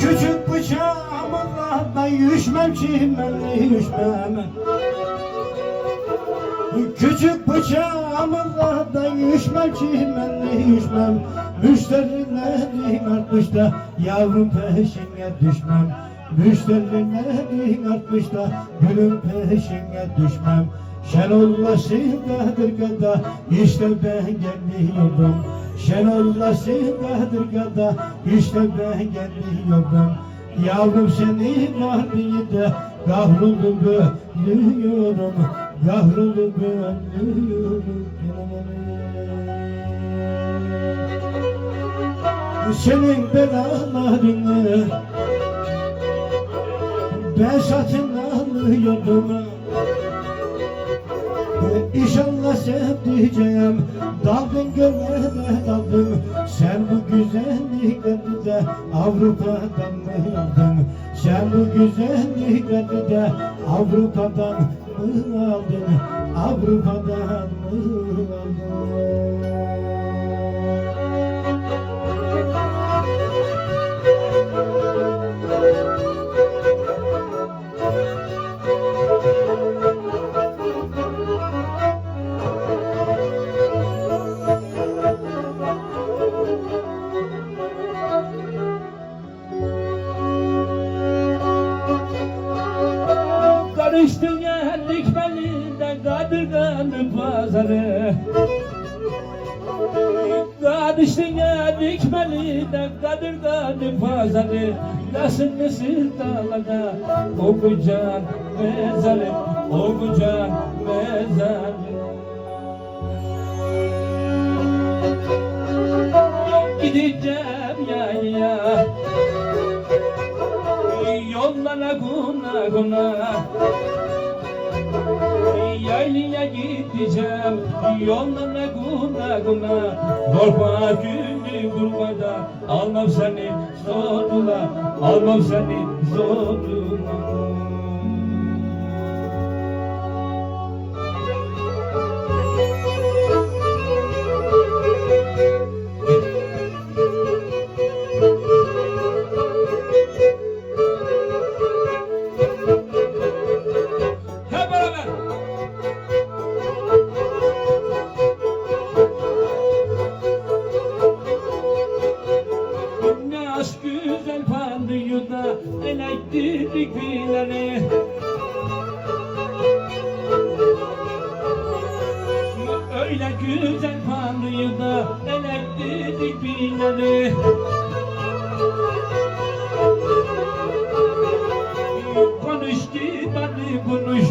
Küçük bıçağımla da yüzmem çimenli yüzmem Küçük bıçağımla da yüzmem çimenli yüzmem Müşterilerin artmış da yavrum peşine düşmem. Müşterilerin artmış da gülüm peşine düşmem. Şen olmasın kadırgada işte ben geliyorum Şen olmasın kadırgada işte ben geliyorum Yavrum seni mahviyede kahrolup ölüyorum. Kahrolup ölüyorum. Senin belalarını ben satın alıyorum İnşallah sevdiceğim Daldın gönlüme daldın. Sen bu güzellikleri de Avrupa'dan mı aldın? Sen bu güzellikleri de Avrupa'dan mı aldın? Avrupa'dan mı aldın Karıştın geldik belinden kadırganın pazarı. Karıştın geldik belinden kadırganın pazarı. Nasıl mısır dağlarda okucan mezarı Okucan mezarı. Gideceğim Yollara guna Yaylaya gideceğim yollarına guna guna Korkma günü kurmada almam seni zoruna Almam seni zoruna filanı Öyle güzel parlıyor da elektrik filanı Konuştu bana konuş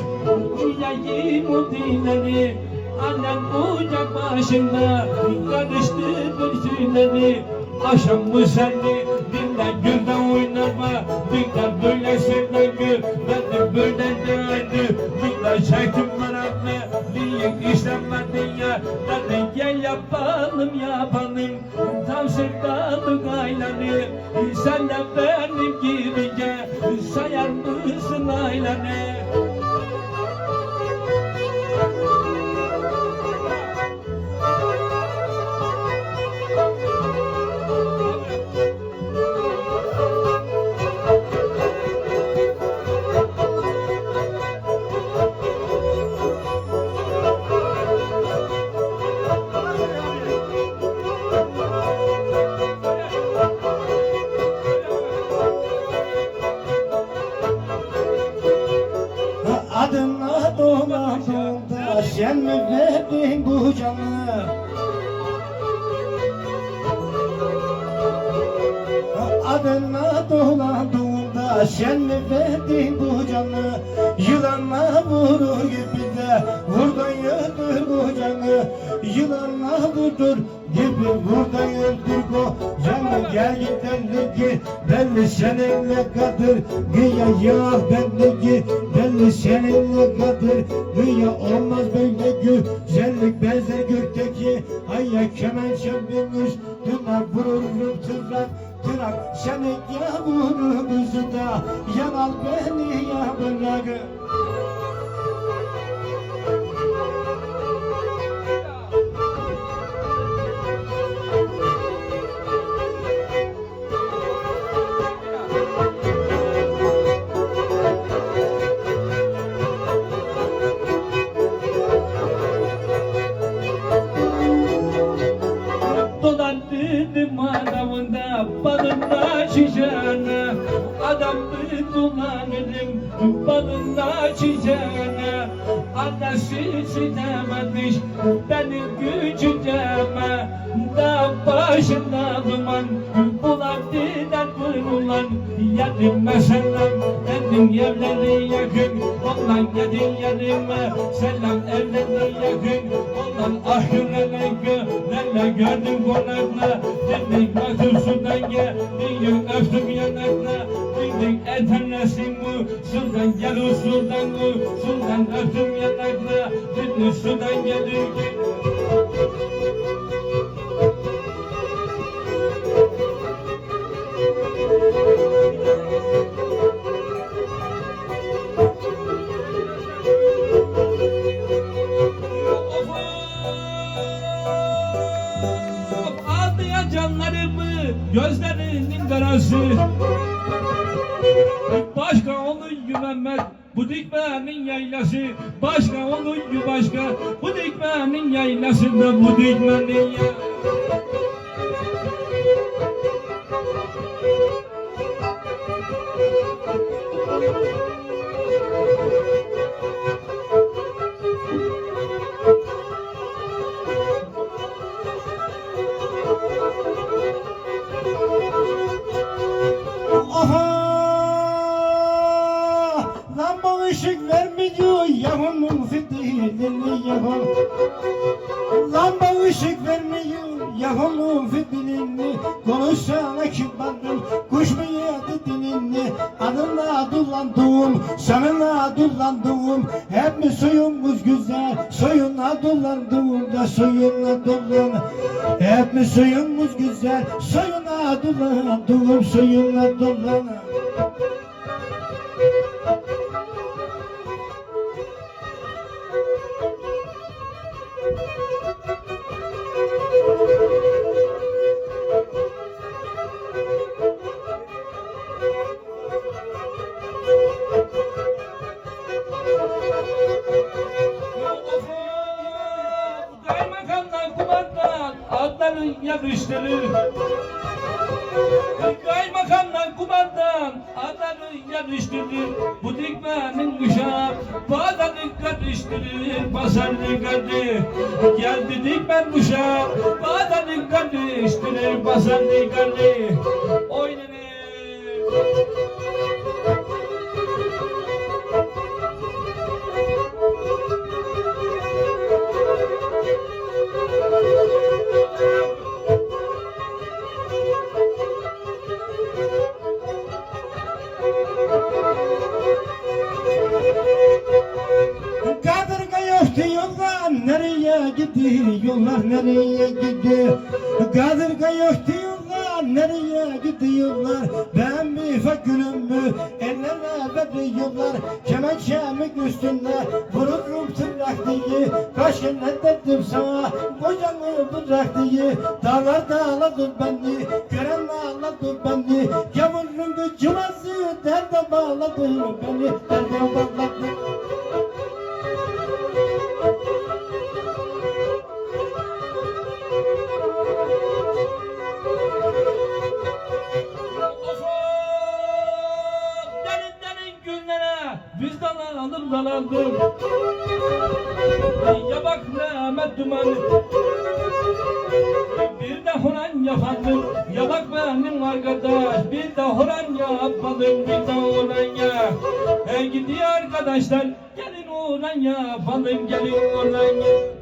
Diyeyim o dinleri. Annem ocak başında Karıştırdı şeyleri. Akşam mı seni dinle gülden oynama. Dinle böyle sevden gül Ben de böyle de aynı Dinle çektim meraklı Diye işlenmedi ya? Ben de gel yapalım yapalım. Tam sevdalık aylanı Sen de benim gibi gel. Sayar mısın aylanı Sen mi verdin bu canı? Yılanla vurur gibi de vurdan öldür kocanı Yılanla vurdur gibi vurdan öldür kocanı Gel git belli ki belli seninle kadır. Güya ya belli ki belli seninle kadır. Güya olmaz böyle güzellik benzer gökteki. Hayya kemen çembin üstüne vururum tırnak Tırnak seni yavurumuzu da Yanal beni ya bırak Annesi sinememiş benim gücüme Da başında duman bulandılar vurulan Yedim mesela dedim evleri yakın Ondan yedin yerime. Selam evleri yakın Ondan ahirelere neler gördüm konakla? Dedik baktım sudan gel Dedik öptüm yanakla. Dedik eterlesin mi Sudan gel o sudan Sudan öptüm yanakla Dedik sudan geldik gözlerinin karası Başka onun güvenmez bu dikmenin yaylası Başka onun başka bu dikmenin yaylasında bu dikmenin ya Aha! Adımla Seninle dolandım Hep mi suyumuz güzel, suyuna dolandım da suyuna dolan Hep mi suyumuz güzel, suyuna dolandım, suyuna dolan Dikmenin uşağı bağdanı karıştırır. Pazarlı kardı geldi dikmen uşağı bağdanı karıştırır. Pazarlı kardı oynanır. Nereye gidiyor? Kadırga yok diyorlar. Nereye gidiyorlar? Ben bir fakülümü ellerine veriyorlar Kemençemin üstünde vururum tırnak diye. Kere dedim sana kocamı bırak diye. Dağlar dağladı beni gören ağladı beni. Yavurun cıvazı derde bağladı beni. Derde bağladı vicdan alır dalandım Ya bak Mehmet Duman Bir de Huran yapandım Ya bak benim arkadaş. Bir de Huran yapmadım Bir de Huran ya. Hey gidiyor arkadaşlar. Gelin Huran yapalım Gelin Huran ya